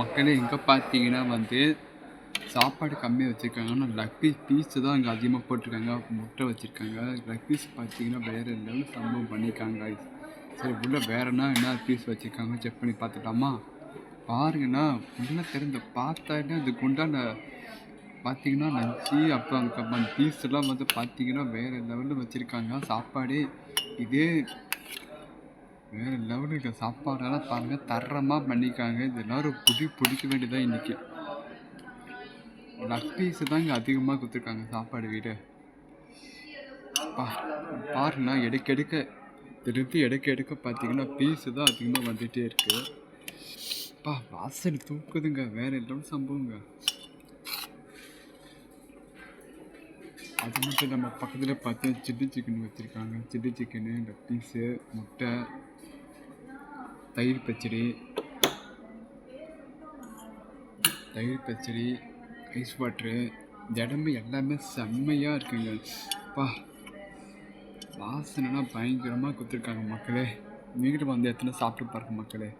மக்களே இங்கே பார்த்தீங்கன்னா வந்து சாப்பாடு கம்மியாக வச்சுருக்காங்க. ஆனால் லக் பீஸ் பீஸு தான் இங்கே அதிகமாக போட்டிருக்காங்க. முட்டை வச்சுருக்காங்க. லக் பீஸ் பார்த்தீங்கன்னா வேறு லெவல் சம்பவம் பண்ணியிருக்காங்க சரி உள்ளே வேறனா என்ன பீஸ் வச்சுருக்காங்க செக் பண்ணி பார்த்துக்கலாமா? பாருங்கண்ணா உள்ள திறந்து பார்த்தாலே அது குண்டான பார்த்தீங்கன்னா லஞ்சி அப்போ அங்கே அந்த பீஸ் எல்லாம் வந்து பார்த்தீங்கன்னா வேறு லெவலில் வச்சுருக்காங்க. சாப்பாடு இதே வேறு லெவலுக்கு சாப்பாடெல்லாம் பாருங்கள் தரமாக பண்ணிக்காங்க இது எல்லோரும் புடி பிடிக்க வேண்டியதாக இன்றைக்கி லக் பீஸு தான் இங்கே அதிகமாக கொடுத்துருக்காங்க சாப்பாடு வீடு. பா பாருண்ணா எடுக்க எடுக்க திருப்பி எடுக்க எடுக்க பார்த்தீங்கன்னா பீஸு தான் அதிகமாக வந்துகிட்டே இருக்குது பா வாசல் தூக்குதுங்க. வேறு எல்லாம் சம்பவங்க? அது மட்டும் நம்ம பக்கத்தில் பார்த்தா சில்லி சிக்கன் வச்சுருக்காங்க. சில்லி சிக்கனு இந்த பீஸு முட்டை தயிர் பச்சடி. தயிர் பச்சடி ஐஸ் வாட்ரு இடம்பு எல்லாமே செம்மையாக இருக்குங்க. பா வாசனைனா பயங்கரமாக கொடுத்துருக்காங்க மக்களே. நீங்களும் வந்து எத்தனை சாப்பிட்டு பாருங்க மக்களே.